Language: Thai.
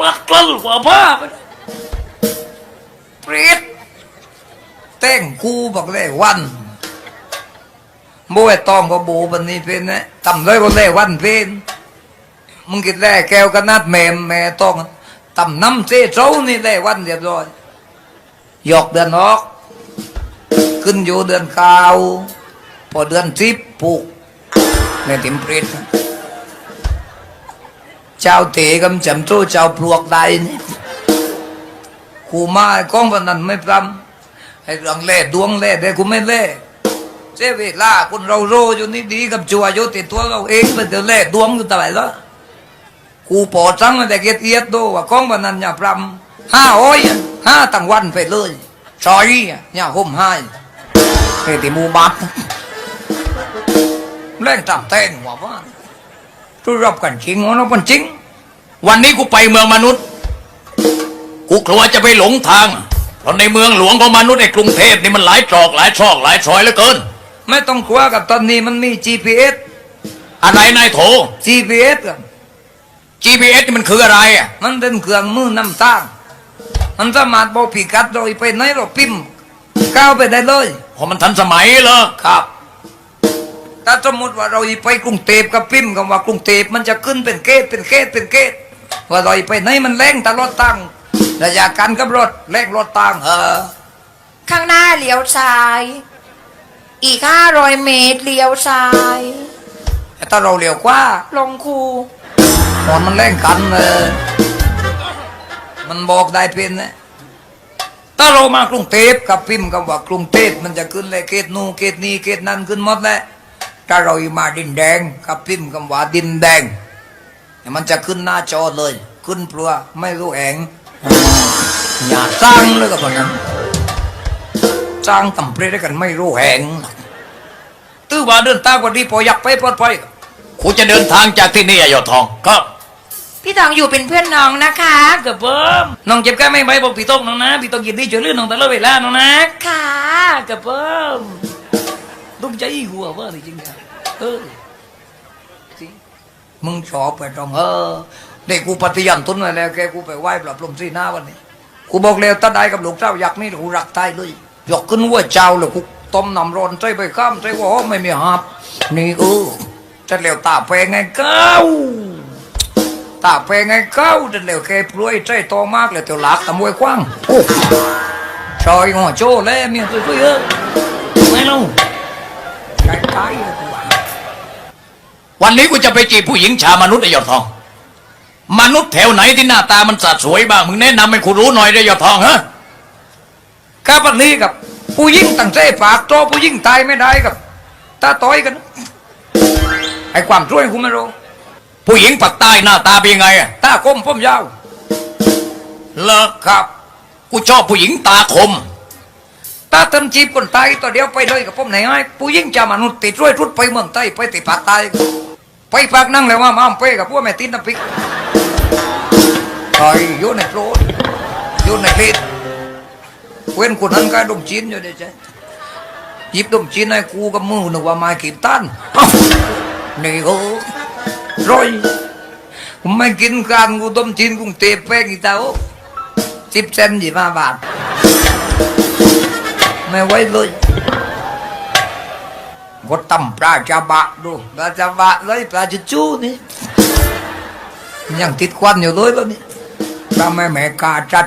ปัดกลั้นกว่าบ้าไปเปรตแต่งกูบอกเลยวันโบไอตองก็โบบันนี้เป็นนะทำเลยก็เลยวันเป็นมึงกินแล่แก้วกันนัดแม่แม่ต้องทำน้ำเจ๊เจ้านี่เลยวันเรียบร้อยหยอกเดือนออก ขึ้นอยู่เดือนเก้าพอเดือนสิบปลูกในติมเปรตนะ เจ้าเตะกำจำโตเจ้าปลวกได้นี่กูมาไอ้กองพนันไม่พรำไอ้เรื่องเล่ดวงเล่ได้กูไม่เล่เสียเวลาคนเราโรอยู่นี่ดีกับจัวอยู่ติดตัวเราเองไปเดี๋ยวเล่ดวงอยู่ตลอดแล้วกูปอดจังแต่เกียรติเอียดดูว่ากองพนันอย่าพรำห้าอ้อยห้าตั้งวันไปเลยซอยอย่าห่มให้เฮ้ยที่หมูบัดแรงตามแตงว่าว่า ทุรับกันจริงวะเราเป็นจริง วันนี้กูไปเมืองมนุษย์ กูกลัวจะไปหลงทางเพราะในเมืองหลวงของมนุษย์ในกรุงเทพนี่มันหลายตรอกหลายช่องหลายซอยเหลือเกิน ไม่ต้องกลัวกับตอนนี้มันมี GPS อะไรนายโถ GPS กัน GPS นี่มันคืออะไรอะ มันเป็นเครื่องมือนำทาง มันสามารถบอกพิกัดโดยไปไหนเราพิมพ์ก้าวไปได้เลยเพราะมันทันสมัยเหรอครับ ถ้าสมมติว่าเราไปกรุงเทพกับพิมพ์คำว่ากรุงเทพมันจะขึ้นเป็นเกตเป็นเกตเป็นเกตว่าเราไปไหนมันแรงตลอดตั้งระยะการกับรถแรงรถตั้งเออข้างหน้าเลี้ยวซ้าย อีกห้าร้อยเมตรเลี้ยวซ้ายแต่ถ้าเราเร็วกว่าลงคูตอนมันแรงกันเออมันบอกได้เป็นนะถ้าเรามากรุงเทพกับพิมพ์คำว่ากรุงเทพมันจะขึ้นเลยเกตนูนเกตนี้เกตนั้นขึ้นหมดแหละ ถ้าเรามาดินแดงกับพิมพ์คำว่าดินแดงเนี่ยมันจะขึ้นหน้าจอเลย ขึ้นเปลือไม่รู้แหงอย่าสร้างเลยกับมันนั้นสร้างตำเปรตด้วยกันไม่รู้แหงตื้อว่าเดินตามกว่าดีพออยากไปปลอดภัยกูจะเดินทางจากที่นี่อะยอดทองครับพี่ทองอยู่เป็นเพื่อนน้องนะคะกับผมน้องเจ็บแก้ไม่ไหวบอกพี่ต้องน้องนะพี่ต้องยินดีช่วยเหลือน้องตลอดเวลาน้องนะค่ะกับผม ต้องใจหัวว่าจริงๆเออมึงชอบไปตรงเออเด็กกูปฏิญาณตนไว้แล้วแกกูไปไหว้ปรับลมสีหน้าวันนี้กูบอกแล้วถ้าได้กับลูกเจ้าอยากนี่กูรักตายเลยยกขึ้นหัว่าเจ้าเลยกูต้มน้ำร้อนใจไปข้ามใจว่าโอ้ไม่มีหับนี่เออจะเหลวตาแพงไงเก้าตาแพงไงเก้าจะเหลวแกปลุยใจโตมากเลยเตียวหลักตะมวยกว้างโอ้ชอยหัวโจ้เลยเมียตัวเยอะไม่ลงใจ ตายเลยกูว่าวันนี้กูจะไปจีบผู้หญิงชาวมนุษย์ไอ้ยอดทอง มนุษย์แถวไหนที่หน้าตามันสัดสวยบ้างมึงแนะนำให้กูรู้หน่อยได้ยอดทองฮะครับวันนี้กับผู้ยิ่งตั้งใจฝากโตผู้ยิ่งตายไม่ได้กับตาต้อยกันไอ้ความช่วยกูไม่รู้ผู้หญิงปากใต้หน้าตาเป็นยังไงอะตาคมผมยาวเลิกครับ กูชอบผู้หญิงตาคม ตาติมจีบคนตายตัวเดียวไปเลยกับผมไหนไอ้ผู้ยิ่งจะมนุษย์ติดช่วยรุดไปเมืองใต้ไปติดปากตายไปปากนั่งเลยว่ามาเป้กับพวกแม่ตินน้ำพริกต่อยอยู่ในโปรดอยู่ในเลดเว้นคนนั้นก็ดมจีนอยู่เดี๋ยวใจหยิบดมจีนให้กูกับมือหนึกว่าม้ขีดตันเอ้านี่ก็ร้อยผมไม่กินกันกูต้มจีนกรุงเทพแป้งอีเต้าสิบเซนยี่ห้าบาท ไม่ไหวเลยก็ตำปลาจาบะดูปลาจาบะเลยปลาจิจูนี่ยังติดควันอยู่เลยแล้วนี่ถ้าแม่แม่กาจัด